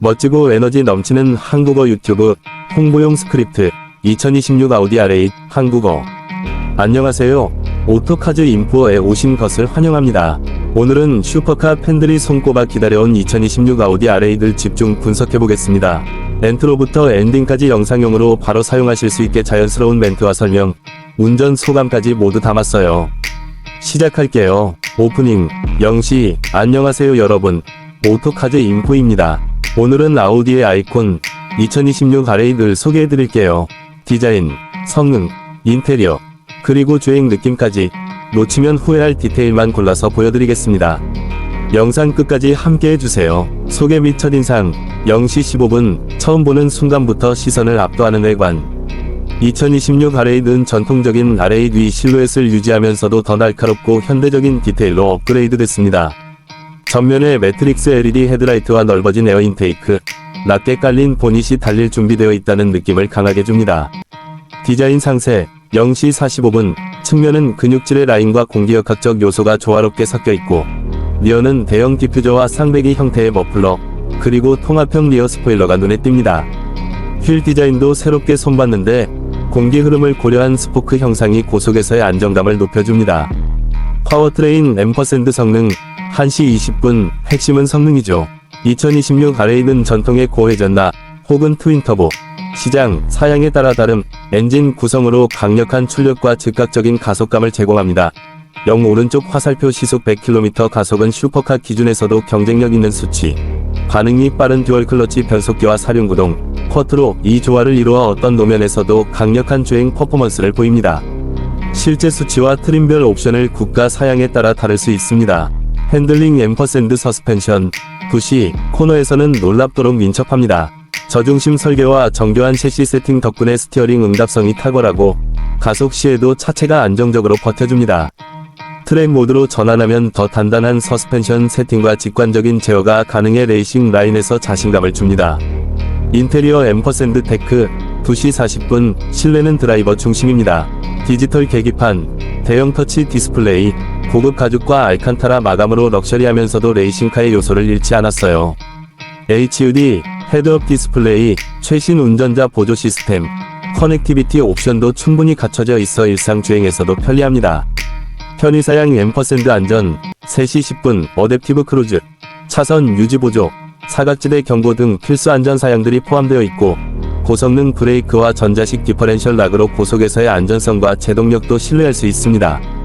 멋지고 에너지 넘치는 한국어 유튜브 홍보용 스크립트 2026 아우디 R8 한국어 안녕하세요. 오토카즈 인포에 오신 것을 환영합니다. 오늘은 슈퍼카 팬들이 손꼽아 기다려온 2026 아우디 R8을 집중 분석해보겠습니다. 엔트로부터 엔딩까지 영상용으로 바로 사용하실 수 있게 자연스러운 멘트와 설명, 운전 소감까지 모두 담았어요. 시작할게요. 오프닝, 영시, 안녕하세요 여러분. 오토카즈 인포입니다. 오늘은 아우디의 아이콘 2026 R8을 소개해드릴게요. 디자인, 성능, 인테리어, 그리고 주행 느낌까지 놓치면 후회할 디테일만 골라서 보여드리겠습니다. 영상 끝까지 함께 해주세요. 소개 및 첫인상, 0시 15분, 처음 보는 순간부터 시선을 압도하는 외관. 2026 R8은 전통적인 R8 위 실루엣을 유지하면서도 더 날카롭고 현대적인 디테일로 업그레이드 됐습니다. 전면에 매트릭스 LED 헤드라이트와 넓어진 에어 인테이크, 낮게 깔린 보닛이 달릴 준비되어 있다는 느낌을 강하게 줍니다. 디자인 상세, 0시 45분, 측면은 근육질의 라인과 공기역학적 요소가 조화롭게 섞여 있고, 리어는 대형 디퓨저와 쌍배기 형태의 머플러, 그리고 통합형 리어 스포일러가 눈에 띕니다. 휠 디자인도 새롭게 손봤는데, 공기 흐름을 고려한 스포크 형상이 고속에서의 안정감을 높여줍니다. 파워트레인 앰퍼샌드 성능 1시 20분 핵심은 성능이죠. 2026 R8은 전통의 고회전나 혹은 트윈터보 시장 사양에 따라 다름 엔진 구성으로 강력한 출력과 즉각적인 가속감을 제공합니다. 0 오른쪽 화살표 시속 100km 가속은 슈퍼카 기준에서도 경쟁력 있는 수치. 반응이 빠른 듀얼 클러치 변속기와 사륜구동, 쿼트로 이 조화를 이루어 어떤 노면에서도 강력한 주행 퍼포먼스를 보입니다. 실제 수치와 트림별 옵션을 국가 사양에 따라 다를 수 있습니다. 핸들링 앰퍼샌드 서스펜션, 부시, 코너에서는 놀랍도록 민첩합니다. 저중심 설계와 정교한 셰시 세팅 덕분에 스티어링 응답성이 탁월하고 가속 시에도 차체가 안정적으로 버텨줍니다. 트랙 모드로 전환하면 더 단단한 서스펜션 세팅과 직관적인 제어가 가능해 레이싱 라인에서 자신감을 줍니다. 인테리어 앰퍼샌드 테크 2시 40분 실내는 드라이버 중심입니다. 디지털 계기판, 대형 터치 디스플레이, 고급 가죽과 알칸타라 마감으로 럭셔리하면서도 레이싱카의 요소를 잃지 않았어요. HUD, 헤드업 디스플레이, 최신 운전자 보조 시스템, 커넥티비티 옵션도 충분히 갖춰져 있어 일상 주행에서도 편리합니다. 편의사양 앰퍼샌드 안전, 3시 10분 어댑티브 크루즈, 차선 유지 보조, 사각지대 경고 등 필수 안전 사양들이 포함되어 있고 고성능 브레이크와 전자식 디퍼렌셜 락으로 고속에서의 안전성과 제동력도 신뢰할 수 있습니다.